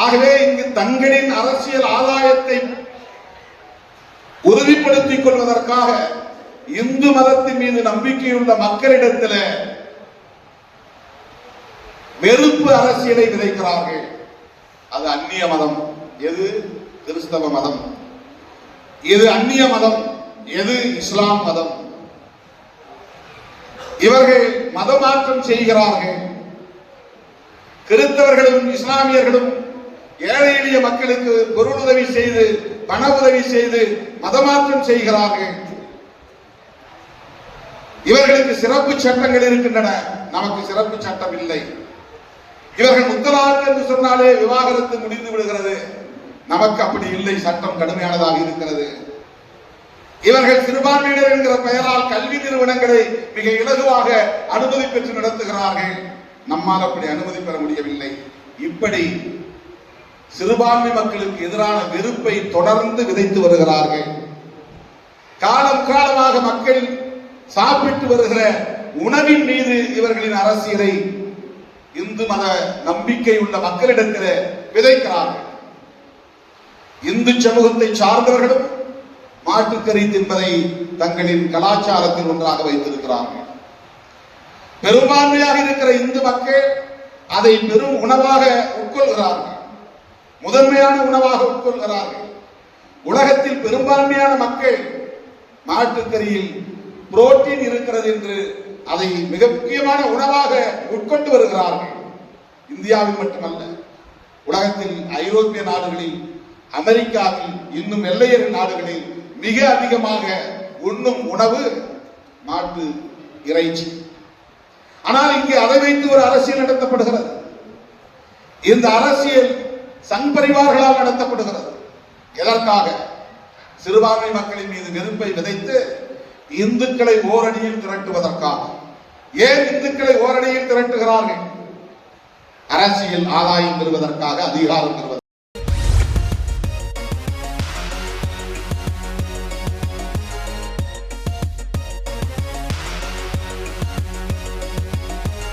ஆகவே இங்கு தங்களின் அரசியல் ஆதாயத்தை உறுதிப்படுத்திக் கொள்வதற்காக இந்து மதத்தின் மீது நம்பிக்கையுள்ள மக்களிடத்தில் வெறுப்பு அரசியலை விதைக்கிறார்கள். அது அந்நிய மதம். எது? கிறிஸ்தவ மதம். இது அந்நிய மதம்? எது இஸ்லாம் மதம்? இவர்கள் மதமாற்றம் செய்கிறார்கள். கிறிஸ்தவர்களும் இஸ்லாமியர்களும் ஏழை எளிய மக்களுக்கு பொருளுதவி செய்து பண உதவி செய்து மதமாற்றம் செய்கிறார்கள். இவர்களுக்கு சிறப்பு சட்டங்கள் இருக்கின்றன. நமக்கு சிறப்பு சட்டம் இல்லை. இவர்கள் முத்தலாக்கு என்று சொன்னாலே விவாகரத்து முடிந்து விடுகிறது. நமக்கு அப்படி இல்லை. சட்டம் கடுமையானதாக இருக்கிறது. இவர்கள் சிறுபான்மையினர் என்கிற பெயரால் கல்வி நிறுவனங்களை மிக இலகுவாக அனுமதி பெற்று நடத்துகிறார்கள். நம்மால் அப்படி அனுமதி பெற முடியவில்லை. இப்படி சிறுபான்மை மக்களுக்கு எதிரான வெறுப்பை தொடர்ந்து விதைத்து வருகிறார்கள். காலம் காலமாக மக்கள் சாப்பிட்டு வருகிற உணவின் மீது இவர்களின் அரசியலை இந்து மத நம்பிக்கை உள்ள மக்களிடத்தில் விதைக்கிறார்கள். இந்து சமூகத்தை சார்ந்தவர்களும் மாட்டுக்கறி தின்பதை தங்களின் கலாச்சாரத்தில் ஒன்றாக வைத்திருக்கிறார்கள். பெரும்பான்மையாக இருக்கிற இந்து மக்கள் அதை பெரும் உணவாக உட்கொள்கிறார்கள். முதன்மையான உணவாக உட்கொள்கிறார்கள் உலகத்தில் பெரும்பான்மையான மக்கள் மாட்டுக்கறியில் புரோட்டீன் இருக்கிறது என்று அதை மிக முக்கியமான உணவாக உட்கொண்டு வருகிறார்கள். இந்தியாவில் மட்டுமல்ல உலகத்தில் ஐரோப்பிய நாடுகளில் அமெரிக்காவில் இன்னும் எல்லையர் நாடுகளில் மிக அதிகமாக உண்ணும் உணவு மாட்டு இறைச்சி. ஆனால் இங்கே அதை வைத்து ஒரு அரசியல் நடத்தப்படுகிறது. இந்த அரசியல் சங் பரிவார்களால் நடத்தப்படுகிறது. எதற்காக? சிறுபான்மை மக்களின் மீது வெறுப்பை விதைத்து இந்துக்களை ஓரணியில் திரட்டுவதற்காக. ஏன் இந்துக்களை ஓரணியில் திரட்டுகிறார்கள்? அரசியல் ஆதாயம் பெறுவதற்காக அதிகாரம் பெறுவதற்காக.